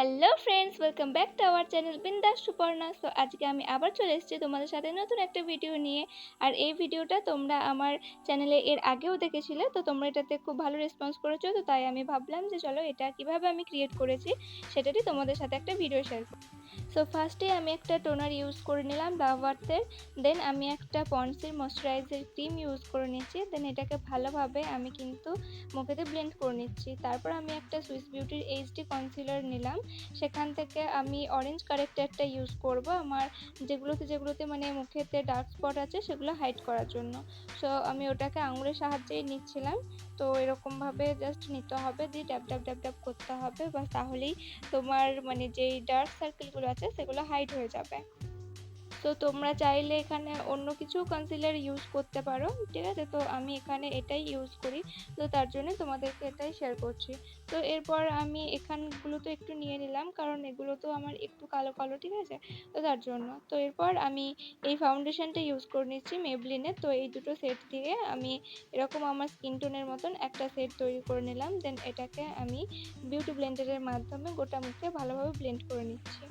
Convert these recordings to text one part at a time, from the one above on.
Hello friends welcome back to our channel Bindas Suparna so আজকে আমি আবার চলে এসেছি তোমাদের সাথে নতুন একটা ভিডিও নিয়ে। আর এই ভিডিওটা তোমরা আমার চ্যানেলে এর আগেও দেখেছিলে, তো তোমরা এটাতে খুব ভালো রেসপন্স করেছ। তো তাই আমি ভাবলাম যে চলো এটা কীভাবে আমি ক্রিয়েট করেছি সেটাটি তোমাদের সাথে একটা ভিডিও শেয়ার করি সো ফার্স্টে আমি একটা টোনার ইউজ করে নিলাম লাভ আর্থের দেন আমি একটা পন্সের ময়শ্চারাইজার ক্রিম ইউজ করে নিচ্ছি দেন এটাকে ভালোভাবে আমি কিন্তু মুখেতে ব্লেন্ড করে নিচ্ছি। তারপর আমি একটা সুইস বিউটির এইচডি কনসিলার নিলাম। সেখান থেকে আমি অরেঞ্জ কারেক্টারটা ইউজ করব আমার যেগুলোতে যেগুলোতে মানে মুখেতে ডার্ক স্পট আছে, সেগুলো হাইড করার জন্য। সো আমি ওটাকে আঙুলের সাহায্যেই নিচ্ছিলাম। তো এরকমভাবে জাস্ট নিতে হবে। দিয়ে ড্যাপ ড্যাপ ড্যাপ ড্যাপ করতে হবে। বা তাহলেই তোমার মানে যেই ডার্ক সার্কেলগুলো আছে সেগুলো হাইড হয়ে যাবে। তো তোমরা চাইলে এখানে অন্য কিছু কনসিলার ইউজ করতে পারো, ঠিক আছে? তো আমি এখানে এটাই ইউজ করি, তো তার জন্য তোমাদেরকে এটাই শেয়ার করছি। তো এরপর আমি এখানগুলো তো একটু নিয়ে নিলাম, কারণ এগুলো তো আমার একটু কালো কালো, ঠিক আছে? তো তার জন্য। তো এরপর আমি এই ফাউন্ডেশনটা ইউজ করে নিচ্ছি মেবলিনের তো এই দুটো সেট দিয়ে আমি এরকম আমার স্কিন টোনের মতন একটা সেট তৈরি করে নিলাম। দেন এটাকে আমি বিউটি ব্লেন্ডারের মাধ্যমে গোটা মুখে ভালোভাবে ব্লেন্ড করে নিচ্ছি।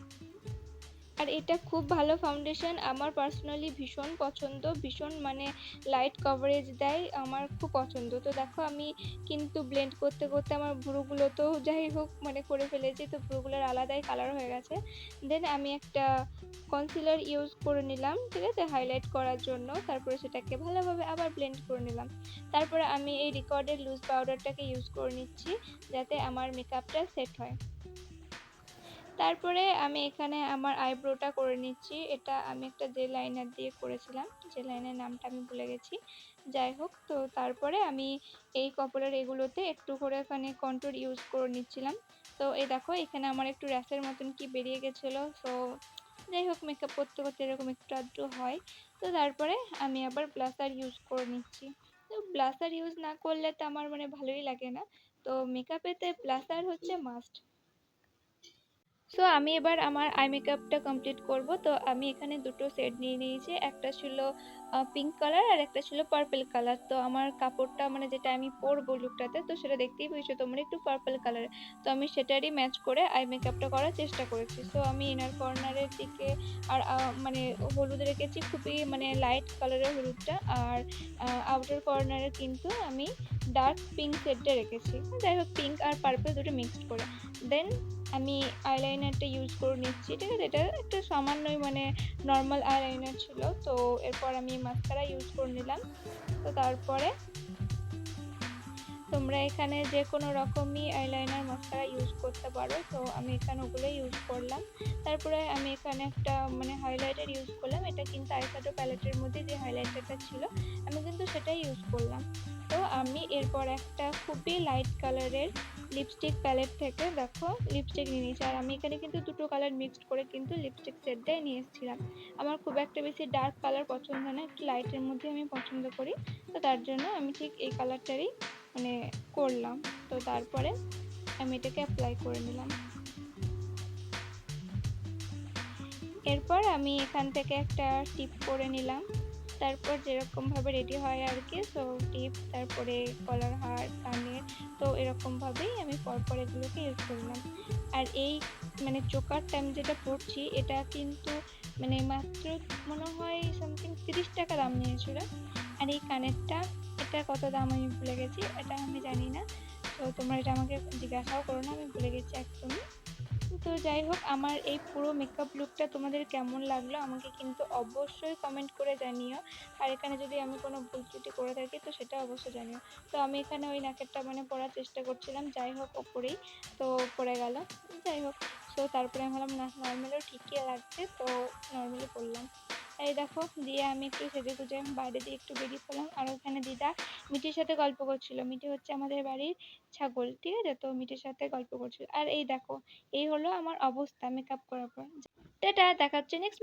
আর এটা খুব ভালো ফাউন্ডেশন আমার পার্সোনালি ভীষণ পছন্দ, ভীষণ মানে লাইট কভারেজ দেয়, আমার খুব পছন্দ। তো দেখো, আমি কিন্তু ব্লেন্ড করতে করতে আমার ভুরুগুলো তো যাই হোক মানে করে ফেলেছি, তো ভুরুগুলোর আলাদাই কালার হয়ে গেছে। দেন আমি একটা কনসিলার ইউজ করে নিলাম, ঠিক আছে হাইলাইট করার জন্য। তারপরে সেটাকে ভালোভাবে আবার ব্লেন্ড করে নিলাম। তারপরে আমি এই রিকর্ডের লুজ পাউডারটাকে ইউজ করে নিচ্ছি, যাতে আমার মেকআপটা সেট হয়। তারপরে আমি এখানে আমার আইব্রোটা করে নিচ্ছি। এটা আমি একটা জে লাইনার দিয়ে করেছিলাম জে লাইনের নামটা আমি ভুলে গেছি। যাই হোক, তো তারপরে আমি এই কপালের এগুলোতে একটু করে এখানে কন্ট্রোল ইউজ করে নিচ্ছিলাম। তো এই দেখো, এখানে আমার একটু র্যাসের মতন কি বেরিয়ে গেছিল। সো যাই হোক মেকআপ করতে করতে এরকম একটু আধটু হয়। তো তারপরে আমি আবার ব্লাসার ইউজ করে নিচ্ছি। তো ব্লাসার ইউজ না করলে তো আমার মানে ভালোই লাগে না। তো মেকআপেতে ব্লাসার হচ্ছে মাস্ট সো আমি এবার আমার আই মেকআপটা কমপ্লিট করব। তো আমি এখানে দুটো সেট নিয়ে নিয়েছি। একটা ছিল পিঙ্ক কালার আর একটা ছিল পার্পল কালার তো আমার কাপড়টা মানে যেটা আমি পরবো লুকটাতে তো সেটা দেখতেই পেয়েছ তোমরা একটু পার্পল কালার তো আমি সেটারই ম্যাচ করে আই মেকআপটা করার চেষ্টা করেছি। সো আমি ইনার কর্নারের দিকে আর মানে হলুদ রেখেছি। খুবই মানে লাইট কালারের হলুদটা। আর আউটার কর্নারে কিন্তু আমি ডার্ক পিঙ্ক শেডটা রেখেছি। যাই হোক পিঙ্ক আর পার্পল দুটো মিক্সড করে। দেন আমি আইলাইনারটা ইউজ করে নিচ্ছি। ঠিক আছে, এটা একটা সামান্যই মানে নর্মাল আইলাইনার ছিল। তো এরপর আমি মাস্কারা ইউজ করে নিলাম। তো তারপরে তোমরা এখানে যে কোনো রকমই আইলাইনার মাস্কারা ইউজ করতে পারো। তো আমি এখানে ওগুলোই ইউজ করলাম। তারপরে আমি এখানে একটা মানে হাইলাইটার ইউজ করলাম। এটা কিন্তু আইশ্যাডো প্যালেটের মধ্যে যে হাইলাইটারটা ছিল, আমি কিন্তু সেটাই ইউজ করলাম। তো আমি এরপর একটা খুবই লাইট কালারের লিপস্টিক প্যালেট থেকে, দেখো লিপস্টিক নিয়ে নিয়েছি। আর আমি এখানে কিন্তু দুটো কালার মিক্সড করে কিন্তু লিপস্টিক সেটটাই নিয়ে এসেছিলাম। আমার খুব একটা বেশি ডার্ক কালার পছন্দ না, একটু লাইটের মধ্যে আমি পছন্দ করি। তো তার জন্য আমি ঠিক এই কালারটারই মানে করলাম। তো তারপরে আমি এটাকে অ্যাপ্লাই করে নিলাম। এরপর আমি এখান থেকে একটা টিপ করে নিলাম। তারপর যেরকমভাবে রেডি হয় আর কি সো টিপ তারপরে কলার হার, কানের, তো এরকমভাবেই আমি পরপর এগুলোকে ইউজ করলাম আর এই মানে চোকারটা আমি যেটা পরছি এটা কিন্তু মানে মাত্র মনে হয় সামথিং তিরিশ টাকা দাম নিয়েছিল। আর এই কানেরটা এটা কত দাম আমি ভুলে গেছি, এটা আমি জানি না। তো তোমরা এটা আমাকে জিজ্ঞাসাও করো না, আমি ভুলে গেছি একদমই। তো যাই হোক, আমার এই পুরো মেকআপ লুকটা তোমাদের কেমন লাগল আমাকে কিন্তু অবশ্যই কমেন্ট করে জানিও। আর এখানে যদি আমি কোনো ভুল ত্রুটি করে থাকি, তো সেটা অবশ্যই জানিও। তো আমি এখানে ওই নাকেরটা মানে পরার চেষ্টা করছিলাম, যাই হোক ওপরেই তো পড়ে গেল। যাই হোক, তো তারপরে আমি ভাবলাম, না নর্মালও ঠিকই লাগছে, তো নর্মালি পরলাম। এই দেখো, দিয়ে আমি একটু সেজে গুজে বাইরে দিয়ে একটু বেরিয়ে পড়লাম। আর ওখানে দিদা মিটির সাথে গল্প করছিল। মিটি হচ্ছে আমাদের বাড়ির ছাগল, ঠিক আছে? তো মিটির সাথে গল্প করছিল। আর এই দেখো, এই হলো আমার অবস্থা মেকআপ করার পর। টাটা, দেখা হচ্ছে নেক্সট